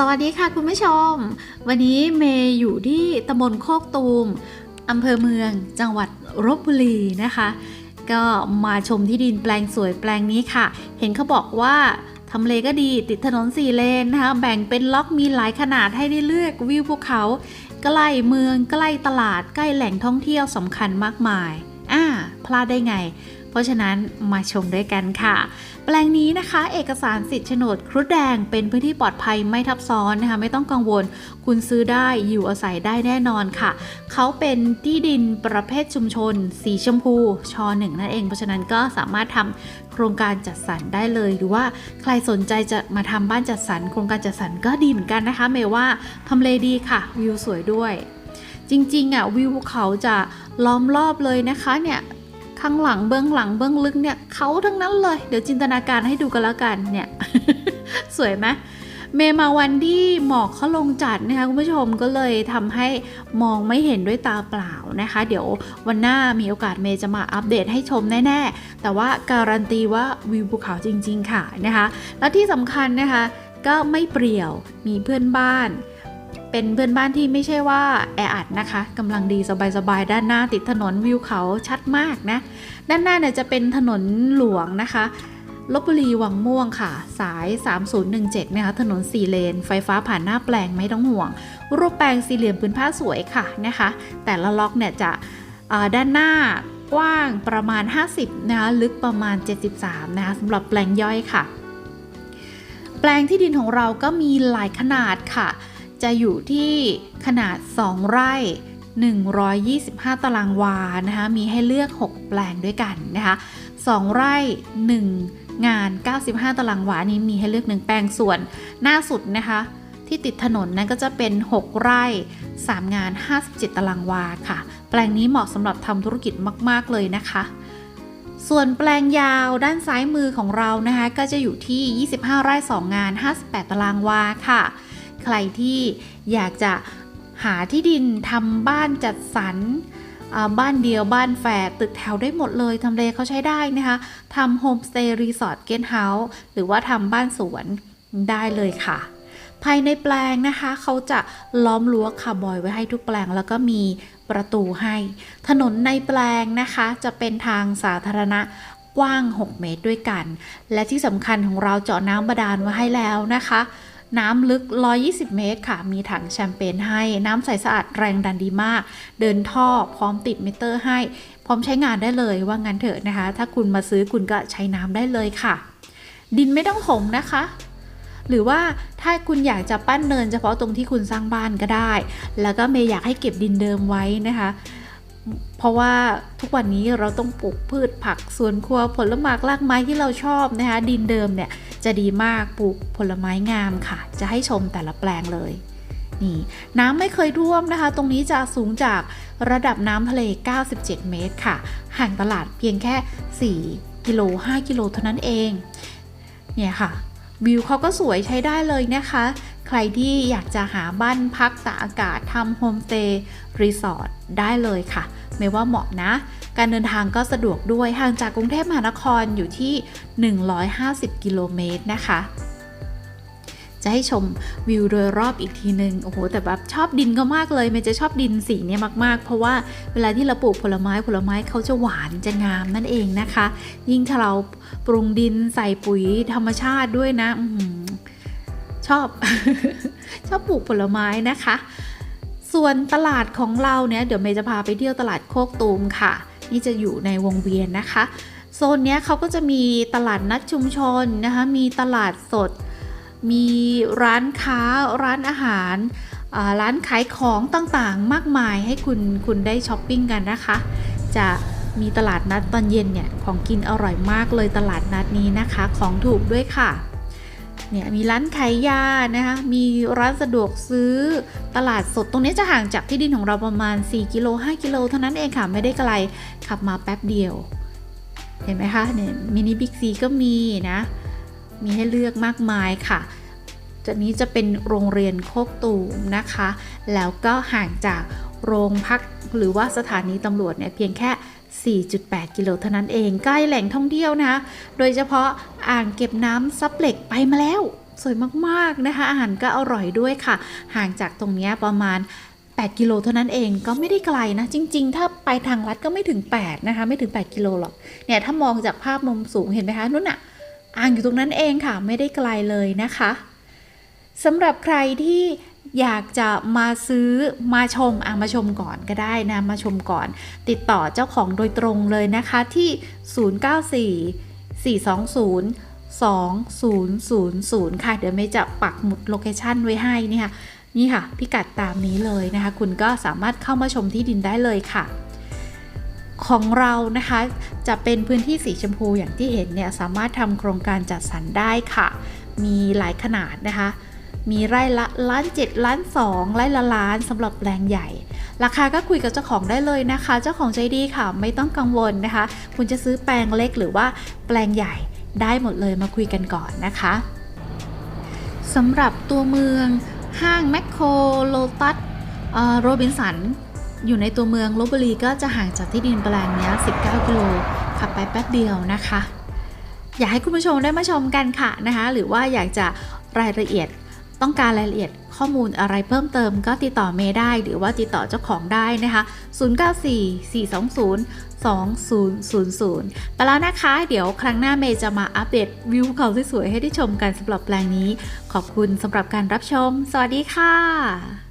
สวัสดีค่ะคุณผู้ชม วันนี้เมย์อยู่ที่ตำบลโคกตูมอำเภอเมืองจังหวัดลบบุรีนะคะ ก็มาชมที่ดินแปลงสวยแปลงนี้ค่ะ เห็นเขาบอกว่าทำเลก็ดีติดถนนสี่เลนนะคะ แบ่งเป็นล็อกมีหลายขนาดให้ได้เลือกวิวภูเขา ใกล้เมืองใกล้ตลาด ใกล้แหล่งท่องเที่ยวสำคัญมากมาย อ่า พลาดได้ไง เพราะฉะนั้นมาชมด้วยกันค่ะ แปลงนี้นะคะ เอกสารสิทธิ์โฉนดครุฑแดงเป็นพื้นที่ปลอดภัยไม่ทับซ้อนนะคะ ไม่ต้องกังวล คุณซื้อได้อยู่อาศัยได้แน่นอนค่ะ เขาเป็นที่ดินประเภทชุมชน สีชมพูชอหนึ่งนั่นเอง เพราะฉะนั้นก็สามารถทำโครงการจัดสรรได้เลย หรือว่าใครสนใจจะมาทำบ้านจัดสรรโครงการจัดสรรก็ดีเหมือนกันนะคะเมย์ว่าทำเลดีค่ะวิวสวยด้วย จริงๆอะวิวเขาจะล้อมรอบเลยนะคะเนี่ย ข้างหลังเบื้องหลังเบื้องลึกเนี่ยเขาทั้งนั้นเลย เดี๋ยวจินตนาการให้ดูกันแล้วกันเนี่ยสวยไหมเมมาวันที่หมอกเขาลงจัดนะคะคุณผู้ชมก็เลยทำให้มองไม่เห็นด้วยตาเปล่านะคะ เดี๋ยววันหน้ามีโอกาสเมย์จะมาอัปเดตให้ชมแน่ๆ แต่ว่าการันตีว่าวิวภูเขาจริง ๆ ค่ะนะคะ แล้วที่สำคัญนะคะ ก็ไม่เปรี่ยวมีเพื่อนบ้าน เป็นเพื่อนบ้านที่ไม่ใช่ว่าแออัดนะคะกำลังดีสบายๆ ด้านหน้าติดถนนวิวเขาชัดมากนะ ด้านหน้าเนี่ยจะเป็นถนนหลวงนะคะลบบุรีวังม่วงค่ะ สาย 3017 นะคะ ถนน 4 เลน ไฟฟ้าผ่านหน้าแปลงไม่ต้องห่วง รูปแปลงสี่เหลี่ยมพื้นผ้าสวยค่ะนะคะ แต่ละล็อกเนี่ยจะด้านหน้ากว้างประมาณ 50 นะคะ ลึกประมาณ 73 นะคะสำหรับแปลงย่อยค่ะ แปลงที่ดินของเราก็มีหลายขนาดค่ะ จะอยู่ที่ขนาด 2 ไร่ 125 ตารางวานะคะ มีให้เลือก 6 แปลงด้วยกันนะคะ 2 ไร่ 1 งาน 95 ตารางวา นี้มีให้เลือก 1 แปลง ส่วนหน้าสุดนะคะ ที่ติดถนนนั้นก็จะเป็น 6 ไร่ 3 งาน 57 ตารางวาค่ะ แปลงนี้เหมาะสำหรับทำธุรกิจมาก ๆ เลยนะคะส่วนแปลงยาวด้านซ้ายมือของเรานะคะ ก็จะอยู่ที่ 25 ไร่ 2 งาน 58 ตารางวาค่ะ ใครที่อยากจะหาที่ดินทำบ้านจัดสรรบ้านเดียวบ้านแฝดตึกแถวได้หมดเลยทำเลเขาใช้ได้นะคะทำโฮมสเตย์รีสอร์ทเกสต์เฮาส์หรือว่าทำบ้านสวนได้เลยค่ะ ภายในแปลงนะคะ เขาจะล้อมรั้วคาร์บอยไว้ให้ทุกแปลง แล้วก็มีประตูให้ ถนนในแปลงนะคะ จะเป็นทางสาธารณะกว้าง 6 เมตรด้วยกัน และที่สำคัญของเราเจาะน้ำบาดาลไว้ให้แล้วนะคะ น้ำลึก 120 เมตรค่ะ มีถังแชมเปญให้ น้ำใสสะอาดแรงดันดีมาก เดินท่อพร้อมติดมิเตอร์ให้ พร้อมใช้งานได้เลยว่างั้นเถอะนะคะ ถ้าคุณมาซื้อคุณก็ใช้น้ำได้เลยค่ะ ดินไม่ต้องถมนะคะ หรือว่าถ้าคุณอยากจะปั้นเนินเฉพาะตรงที่คุณสร้างบ้านก็ได้ แล้วก็เมย์อยากให้เก็บดินเดิมไว้นะคะเพราะว่าทุกวันนี้เราต้องปลูกพืชผักสวนครัวผลไม้รากไม้ที่เราชอบนะคะดินเดิมเนี่ย จะดีมากปลูกผลไม้งามค่ะ จะให้ชมแต่ละแปลงเลยนี่น้ำไม่เคยท่วมนะคะ ตรงนี้จะสูงจากระดับน้ำทะเล 97 เมตรค่ะ ห่างตลาดเพียงแค่ 4 กิโล 5 กิโลเท่านั้นเอง เนี่ยค่ะ วิวเขาก็สวยใช้ได้เลยนะคะ ใครที่อยากจะหาบ้านพักตากอากาศทำโฮมสเตย์รีสอร์ทได้เลยค่ะ ไม่ว่าเหมาะนะ การเดินทางก็สะดวกด้วยห่างจากกรุงเทพมหานครอยู่ที่ 150 กิโลเมตรนะคะจะให้ชมวิวโดยรอบอีกทีหนึ่งโอ้โห แต่แบบชอบดินก็มากเลยเมย์จะชอบดินสีนี้มากๆ เพราะว่าเวลาที่เราปลูกผลไม้ผลไม้เขาจะหวานจะงามนั่นเองนะคะ ยิ่งถ้าเราปรุงดินใส่ปุ๋ยธรรมชาติด้วยนะอชอบ ชอบปลูกผลไม้นะคะ ส่วนตลาดของเราเนี่ยเดี๋ยวเมย์จะพาไปเที่ยวตลาดโคกตูมค่ะ นี่จะอยู่ในวงเวียนนะคะ โซนเนี้ยเขาก็จะมีตลาดนัดชุมชนนะคะมีตลาดสด มีร้านค้าร้านอาหาร ร้านขายของต่างๆ มากมายให้คุณคุณได้ช้อปปิ้งกันนะคะ จะมีตลาดนัดตอนเย็นเนี่ยของกินอร่อยมากเลยตลาดนัดนี้นะคะของถูกด้วยค่ะ เนี่ยมีร้านขายยานะคะ มีร้านสะดวกซื้อตลาดสดตรงนี้จะห่างจากที่ดินของเราประมาณ 4 กิโล 5 กิโลเท่านั้นเองค่ะ ไม่ได้ไกลขับมาแป๊บเดียว เห็นไหมคะเนี่ยมินิบิ๊กซีก็มีนะ มีให้เลือกมากมายค่ะจากนี้จะเป็นโรงเรียนโคกตูมนะคะ แล้วก็ห่างจาก โรงพักหรือว่าสถานีตำรวจเนี่ยเพียงแค่ 4.8 กิโลเท่านั้นเองใกล้แหล่งท่องเที่ยวนะคะโดยเฉพาะอ่างเก็บน้ำซับเหล็กไปมาแล้ว สวยมากๆนะคะ อาหารก็อร่อยด้วยค่ะ ห่างจากตรงนี้ประมาณ 8 กิโลเท่านั้นเองก็ไม่ได้ไกลนะ จริง ๆ ถ้าไปทางลัดก็ไม่ถึง 8 นะคะ ไม่ถึง 8 กิโลหรอกเนี่ยถ้ามองจากภาพมุมสูงเห็นไหมคะนู่นน่ะอ่างอยู่ตรงนั้นเองค่ะ ไม่ได้ไกลเลยนะคะสำหรับใครที่ อยากจะมาซื้อมาชมอะมาชมก่อนก็ได้นะมาชมก่อน ติดต่อเจ้าของโดยตรงเลยนะคะที่ 094 420 2000 ค่ะ เดี๋ยวเมย์จะปักหมุดโลเคชันไว้ให้นี่ค่ะนี่ค่ะ พิกัดตามนี้เลยนะคะ คุณก็สามารถเข้ามาชมที่ดินได้เลยค่ะ ของเรานะคะจะเป็นพื้นที่สีชมพูอย่างที่เห็นเนี่ย สามารถทำโครงการจัดสรรได้ค่ะ มีหลายขนาดนะคะ มีไร่ละล้านเจ็ดล้านสองไร่ละล้านสำหรับแปลงใหญ่ ราคาก็คุยกับเจ้าของได้เลยนะคะ เจ้าของใจดีค่ะไม่ต้องกังวลนะคะ คุณจะซื้อแปลงเล็กหรือว่าแปลงใหญ่ได้หมดเลยมาคุยกันก่อนนะคะสำหรับตัวเมืองห้างแมคโครโลตัสโรบินสันอยู่ในตัวเมืองลบบุรีก็จะห่างจากที่ดินแปลงนี้19 กิโลขับไปแป๊บเดียวนะคะ อยากให้คุณผู้ชมได้มาชมกันค่ะนะคะ หรือว่าอยากจะรายละเอียด ต้องการรายละเอียดข้อมูลอะไรเพิ่มเติมก็ติดต่อเมย์ได้หรือว่าติดต่อเจ้าของได้นะคะ 0944202000 ไปแล้วนะคะ เดี๋ยวครั้งหน้าเมย์จะมาอัปเดตวิวเขาสวยๆให้ได้ชมกันสำหรับแปลงนี้ ขอบคุณสำหรับการรับชม สวัสดีค่ะ